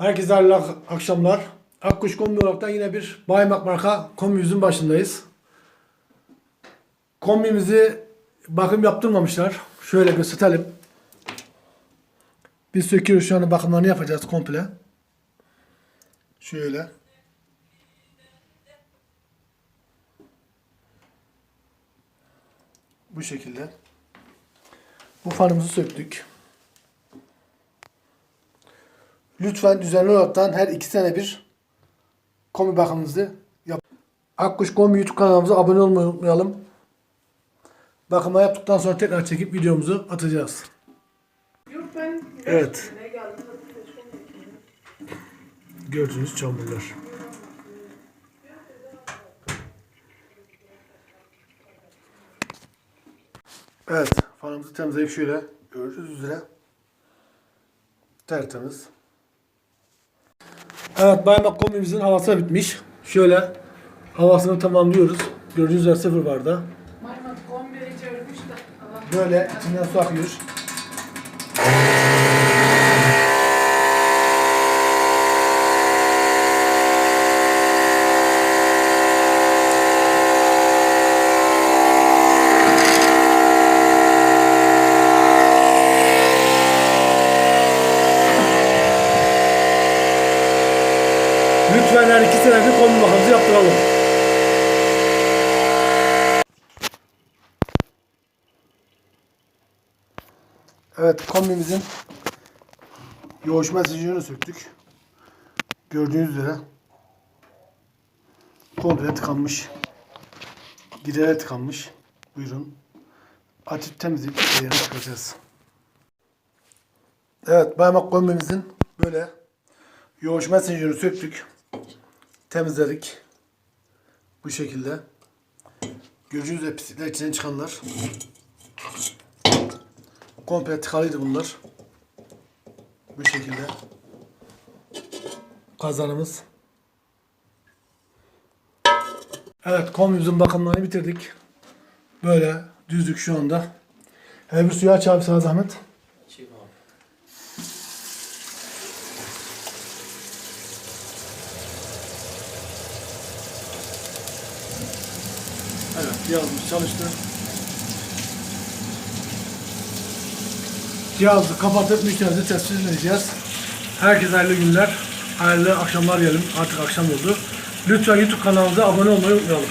Herkese hayırlı ak- akşamlar. Akkuş Kombi olaraktan yine bir Baymak marka kombimizin başındayız. Kombimizi bakım yaptırmamışlar. Şöyle gösterelim. Biz söküyoruz şu an bakımlarını yapacağız komple. Şöyle. Bu şekilde. Bu fanımızı söktük. Lütfen düzenli olaraktan her iki sene bir kombi bakımınızı yap. Akkuş Kombi YouTube kanalımıza abone olmayı unutmayalım. Bakıma yaptıktan sonra tekrar çekip videomuzu atacağız. Evet. Gördüğünüz çamurlar. Evet, fanımızı temizleyip şöyle gördüğünüz üzere tertemiz. Evet, Baymak kombimizin havası bitmiş. Şöyle havasını tamamlıyoruz. Gördüğünüz üzere sıfır barda. Böyle içinden su akıyor. Lütfen her iki sene bir kombi bakımızı yaptıralım. Evet kombimizin yoğuşma zincirini söktük. Gördüğünüz üzere komple tıkanmış. Gidere tıkanmış. Buyurun. Açıp temizleyip yerine çıkacağız. Evet baymak kombimizin böyle yoğuşma zincirini söktük. Temizledik. Bu şekilde. Gördüğünüz üzere pislikler içinden çıkanlar. Komple tıkalıydı bunlar. Bu şekilde. Kazanımız. Evet kombimizin bakımlarını bitirdik. Böyle düzlük şu anda. Her bir suyu aç abi sana zahmet. Evet cihazımız çalıştı. Cihazı kapatıp müşterimizi tespit edeceğiz. Herkese hayırlı günler, hayırlı akşamlar diyelim. Artık akşam oldu. Lütfen YouTube kanalımıza abone olmayı unutmayalım.